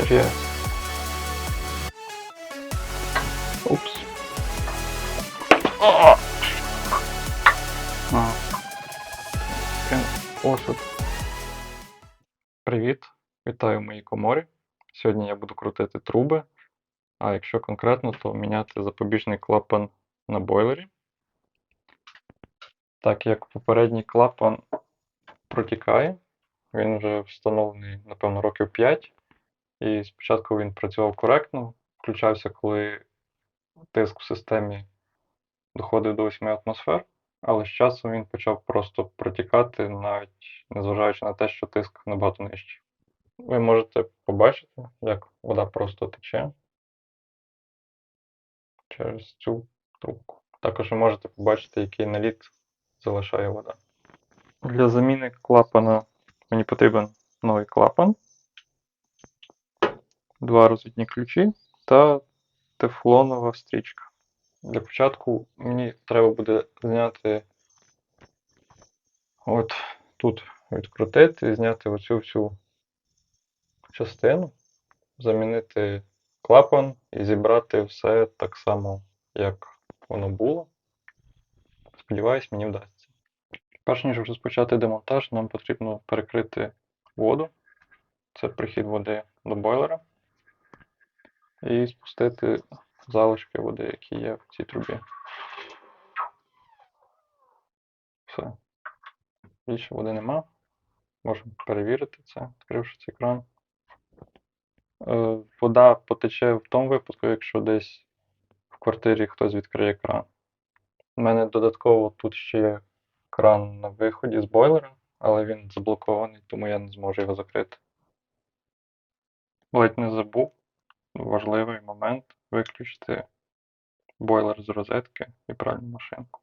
Тріс. Упс. А! А. Осуд. Привіт, вітаю в моїй коморі. Сьогодні я буду крутити труби, а якщо конкретно, то міняти запобіжний клапан на бойлері. Так як попередній клапан протікає, він вже встановлений, напевно, років 5. І спочатку він працював коректно, включався, коли тиск в системі доходив до 8 атмосфер, але з часом він почав просто протікати, навіть незважаючи на те, що тиск набагато нижчий. Ви можете побачити, як вода просто тече через цю трубку. Також ви можете побачити, який наліт залишає вода. Для заміни клапана мені потрібен новий клапан, два розвідні ключі та тефлонова стрічка. Для початку мені треба буде зняти от тут відкрутити і зняти оцю всю частину, замінити клапан і зібрати все так само, як воно було. Сподіваюсь, мені вдасться. Перш ніж розпочати демонтаж, нам потрібно перекрити воду. Це прихід води до бойлера. І спустити залишки води, які є в цій трубі. Все. Більше води нема. Можемо перевірити це, відкривши цей кран. Е, Вода потече в тому випадку, якщо десь в квартирі хтось відкриє кран. У мене додатково тут ще є кран на виході з бойлера, але він заблокований, тому я не зможу його закрити. Ледь не забув важливий момент виключити бойлер з розетки і пральну машинку.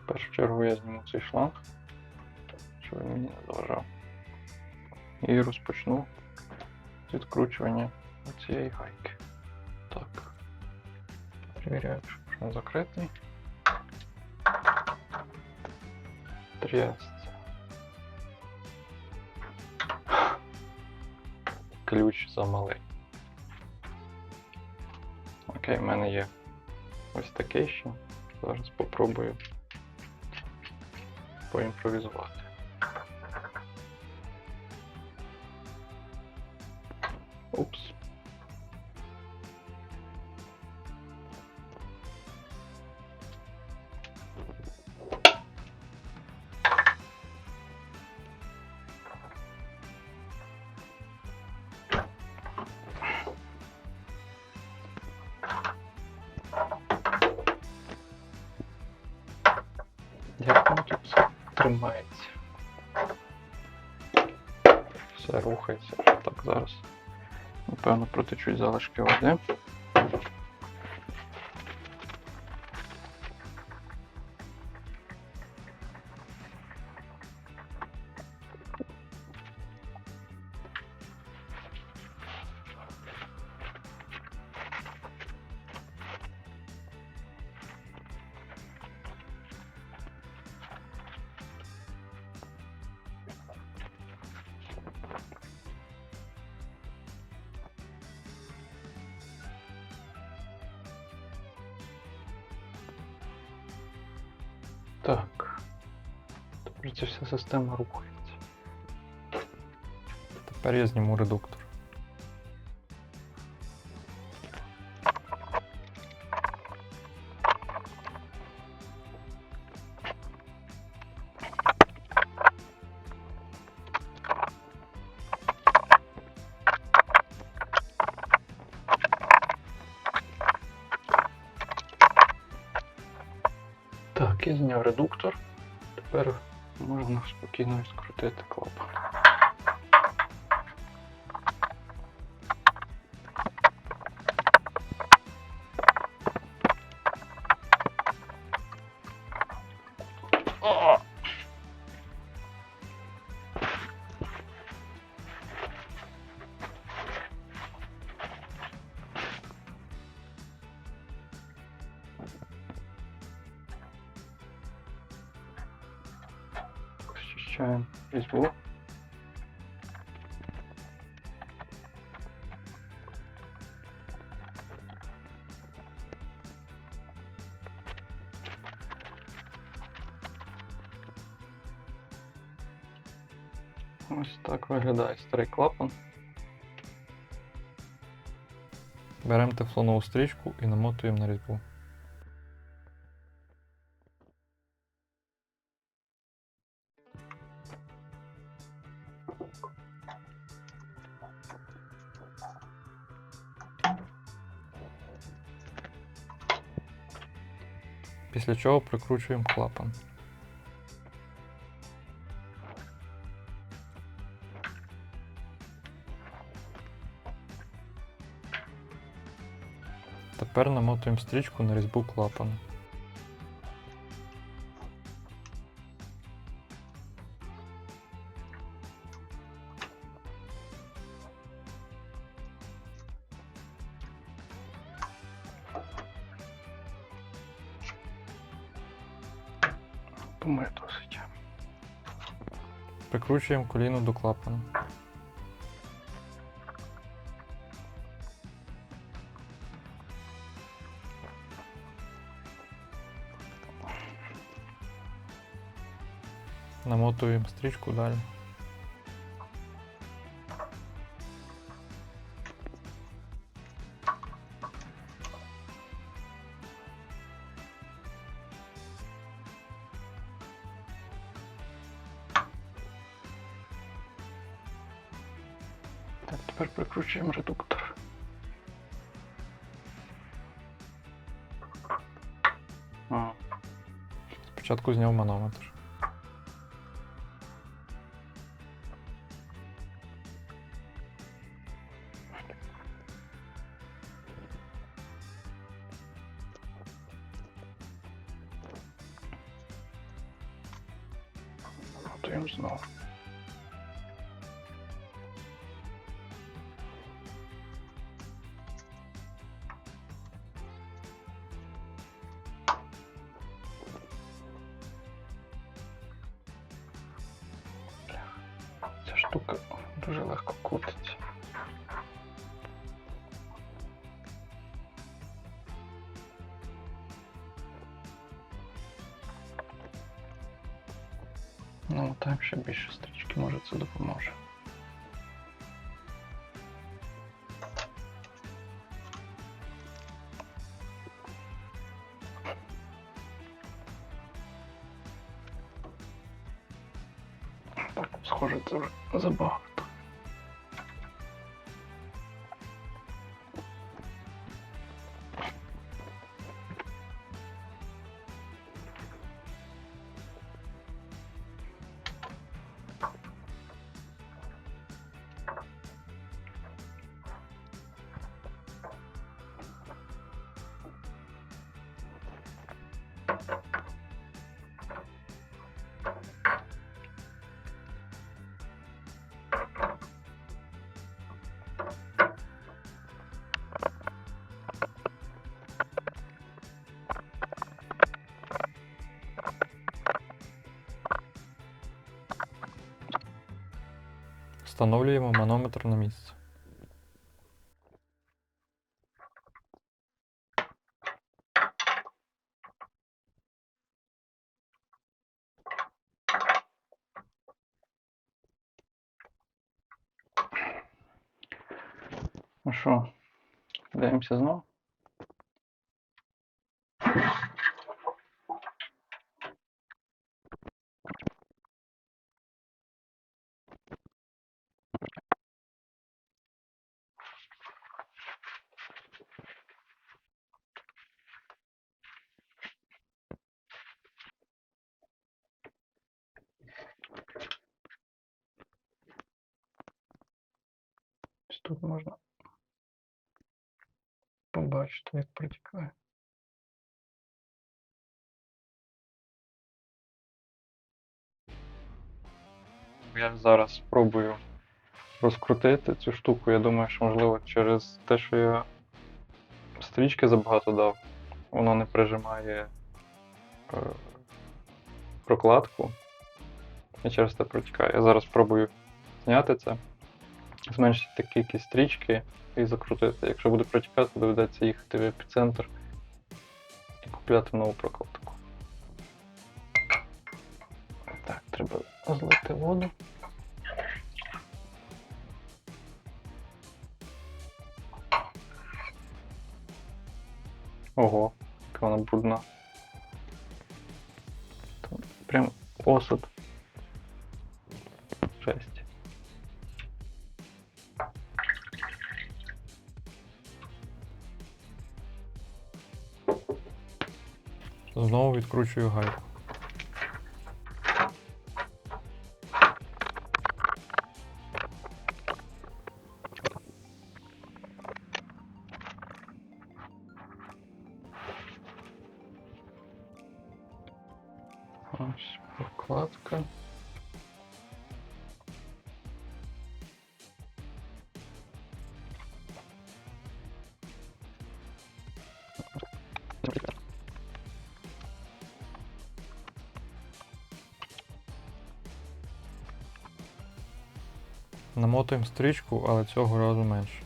В першу чергу я зніму цей шланг, щоб він мені не заважав. І розпочну відкручування цієї гайки. Так. Перевіряю, що він закритий. Трясться. Ключ замалий. Окей, в мене є ось такий ще. Зараз попробую поімпровізувати. Упс. Тримається? Все рухається так зараз. Напевно, протечуть залишки води. Так. Тепер ця вся система рухається. Тепер я зніму редуктор. Зняв редуктор. Тепер можна спокійно скрутити клапан. Включаємо різьбу. Ось так виглядає старий клапан. Беремо тефлонову стрічку і намотуємо на різьбу. Після чого прикручуємо клапан. Тепер намотуємо стрічку на різьбу клапана. Прикручуємо коліно до клапана. Намотуємо стрічку далі. Тепер прикручуємо редуктор. А. Спочатку зняв манометр. Готуємо знову. Штука дуже легко крутиться. Ну, так ще більше стрічки, може це допоможе. Схоже, це вже забагато. Встановлюємо манометр на місце. Ну що, дивимося? Тут можна побачити, як протікає. Я зараз спробую розкрутити цю штуку. Я думаю, що можливо через те, що я стрічки забагато дав, воно не прижимає е, прокладку. і через це протікає. Я зараз спробую зняти це, зменшити такі стрічки і закрутити. Якщо буде протікати, доведеться їхати в епіцентр і купляти нову прокладку. Так, треба злити воду. Ого, яка вона брудна. Прям осад. Знову відкручую гайку. Намотуємо стрічку, але цього разу менше.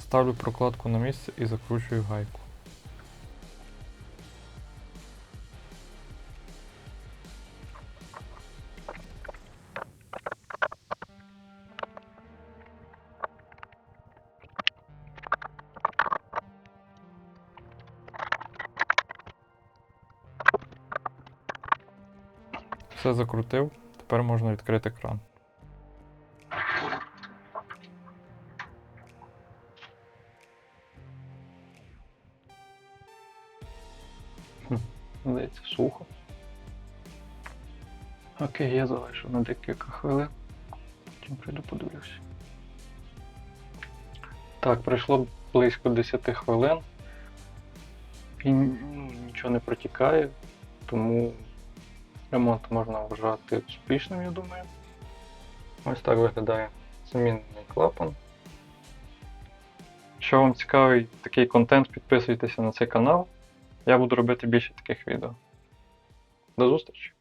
Ставлю прокладку на місце і закручую гайку. Все закрутив, тепер можна відкрити кран. Здається, сухо. Окей, я залишу на декілька хвилин. Потім прийду подивлюся. Так, пройшло близько 10 хвилин. І ну, нічого не протікає, тому ремонт можна вважати успішним, я думаю. Ось так виглядає замінний клапан. Якщо вам цікавий такий контент, підписуйтеся на цей канал. Я буду робити більше таких відео. До зустрічі!